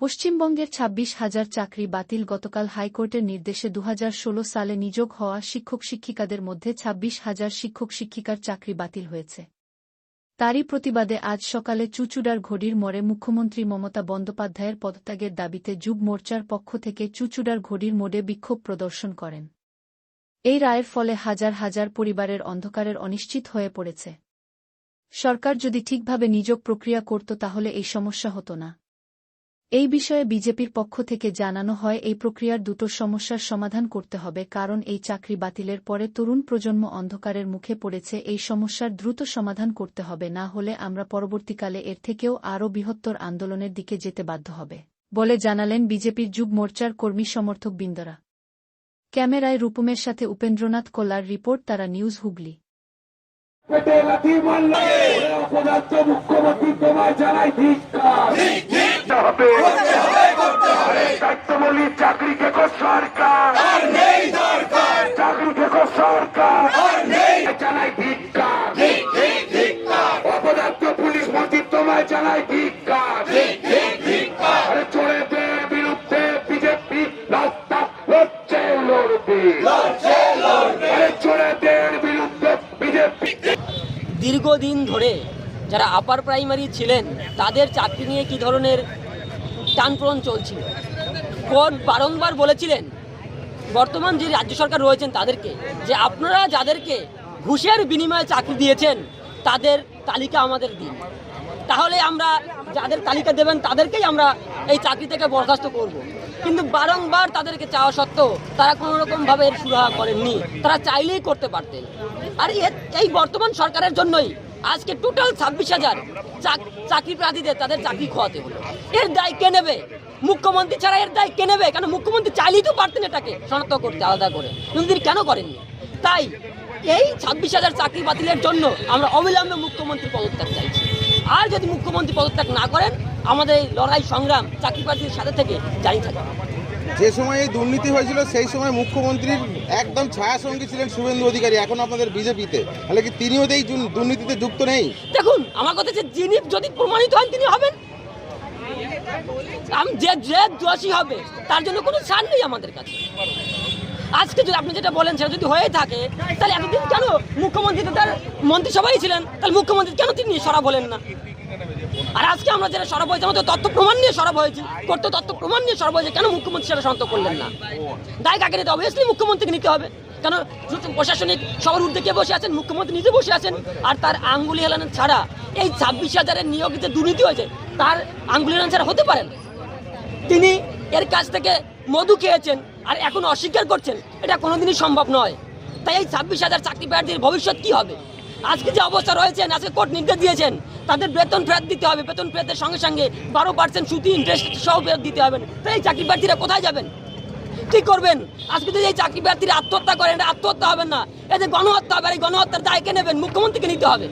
পশ্চিমবঙ্গের ২৬ হাজার চাকরি বাতিল গতকাল হাইকোর্টের নির্দেশে দুহাজার ষোলো সালে নিযোগ হওয়া শিক্ষক শিক্ষিকাদের মধ্যে ২৬ হাজার শিক্ষক শিক্ষিকার চাকরি বাতিল হয়েছে। তারই প্রতিবাদে আজ সকালে চুচুড়ার ঘড়ির মোড়ে মুখ্যমন্ত্রী মমতা বন্দ্যোপাধ্যায়ের পদত্যাগের দাবিতে যুব মোর্চার পক্ষ থেকে চুচুড়ার ঘড়ির মোড়ে বিক্ষোভ প্রদর্শন করেন। এই রায়ের ফলে হাজার হাজার পরিবারের অন্ধকারের অনিশ্চিত হয়ে পড়েছে। সরকার যদি ঠিকভাবে নিযোগ প্রক্রিয়া করত তাহলে এই সমস্যা হতো না। এই বিষয়ে বিজেপির পক্ষ থেকে জানানো হয়, এই প্রক্রিয়ার দুটো সমস্যার সমাধান করতে হবে, কারণ এই চাকরি বাতিলের পরে তরুণ প্রজন্ম অন্ধকারের মুখে পড়েছে, এই সমস্যার দ্রুত সমাধান করতে হবে, না হলে আমরা পরবর্তীকালে এর থেকেও আরও বৃহত্তর আন্দোলনের দিকে যেতে বাধ্য হবে, বলে জানালেন বিজেপির যুব মোর্চার কর্মী সমর্থক বৃন্দরা ক্যামেরায় রূপমের সাথে উপেন্দ্রনাথ কোলার রিপোর্ট তারা নিউজ হুগলি। পেটে লাথি মারলে অপদার্থ মুখ্যমন্ত্রী তোমায় জানাই ধিক্কার। হবে দায়িত্ববলী চাকরি কেকো সরকার। চাকরি কেকো সরকার। জানাই ধিক্কার। অপদার্থ পুলিশ মন্ত্রী তোমায় জানাই ধিক্কার। আরে দীর্ঘদিন ধরে যারা আপার প্রাইমারি ছিলেন, তাদের চাকরি নিয়ে কি ধরনের টানপ্রন চলছিল? কোন বারংবার বলেছিলেন বর্তমান যে রাজ্য সরকার রয়েছেন তাদেরকে, যে আপনারা যাদেরকে ঘুষের বিনিময়ে চাকরি দিয়েছেন, তাদের তালিকা আমাদের দিন। তাহলে আমরা যাদের তালিকা দেবেন তাদেরকেই আমরা এই চাকরি থেকে বরখাস্ত করব। কিন্তু বারংবার তাদেরকে চাওয়া সত্ত্বেও তারা কোনো রকমভাবে এর সুরাহা করেননি। তারা চাইলেই করতে পারতেন। আর এই বর্তমান সরকারের জন্যই আজকে টোটাল ছাব্বিশ হাজার চাকরি প্রার্থীদের তাদের চাকরি খোয়াতে হলো। এর দায় কে নেবে? মুখ্যমন্ত্রী ছাড়া এর দায় কে নেবে? কেন মুখ্যমন্ত্রী চাইলেই তো পারতেন এটাকে শনাক্ত করতে আলাদা করে। কিন্তু তিনি কেন করেননি? তাই এই ছাব্বিশ হাজার চাকরি বাতিলের জন্য আমরা অবিলম্বে মুখ্যমন্ত্রী পদত্যাগ চাইছি। আর যদি মুখ্যমন্ত্রী পদত্যাগ না করেন আমাদের এই লড়াই সংগ্রাম চাকরি প্রার্থীদের সাথে থেকে জারি থাকবে যে সময় এই দুর্নীতি হয়েছিল সেই সময় মুখ্যমন্ত্রীর একদম ছায়া সঙ্গী ছিলেন শুভেন্দু অধিকারী এখন আপনাদের বিজেপিতে। তাহলে কি তিনিও এই দুর্নীতিতে যুক্ত নেই? দেখুন আমার কথা হচ্ছে যিনি যদি প্রমাণিত হন তিনি হবেন। আমি যে যে দোষী হবে তার জন্য কোনো ছাড় নেই আমাদের কাছে। আজকে যদি আপনি যেটা বলেন সেটা যদি হয়ে থাকে তাহলে এতদিন কেন মন্ত্রিসভাই ছিলেন, তাহলে মুখ্যমন্ত্রী কেন তিনি সরব হলেন না? আর আজকে আমরা যেটা সরব হয়েছে, আমাদের তথ্য প্রমাণ নিয়ে সরব হয়েছি, করতে তথ্য প্রমাণ নিয়ে সরব হয়েছে, কেন মুখ্যমন্ত্রী সেটা শান্ত করলেন না? দায় কাকে নিতে অবভিয়াসলি মুখ্যমন্ত্রীকে নিতে হবে। কেন প্রশাসনিক সবার ঊর্ধ্বে কে বসে আছেন? মুখ্যমন্ত্রী নিজে বসে আছেন। আর তার আঙ্গুলি হেলানো ছাড়া এই ছাব্বিশ হাজারের নিয়োগ যে দুর্নীতি হয়েছে, তার আঙ্গুলি হেলানো ছাড়া হতে পারেন তিনি এর কাছ থেকে মধু খেয়েছেন আর এখন অস্বীকার করছেন। এটা কোনোদিনই সম্ভব নয়। তাই এই ছাব্বিশ হাজার চাকরি প্রার্থীর ভবিষ্যৎ কি হবে? আজকে যে অবস্থা রয়েছেন, আজকে কোর্ট নির্দেশ দিয়েছেন, তাদের বেতন ফেরত দিতে হবে, বেতন ফেরতের সঙ্গে সঙ্গে বারো পার্সেন্ট সুতি ইন্টারেস্ট সহ ফেরত দিতে হবে। তো এই চাকরি প্রার্থীরা কোথায় যাবেন? কি করবেন? আজকে যদি এই চাকরি প্রার্থীরা আত্মহত্যা করেন এটা আত্মহত্যা হবেন না। যে গণহত্যা হবে এই গণহত্যার দায়কে নেবেন? মুখ্যমন্ত্রীকে নিতে হবে।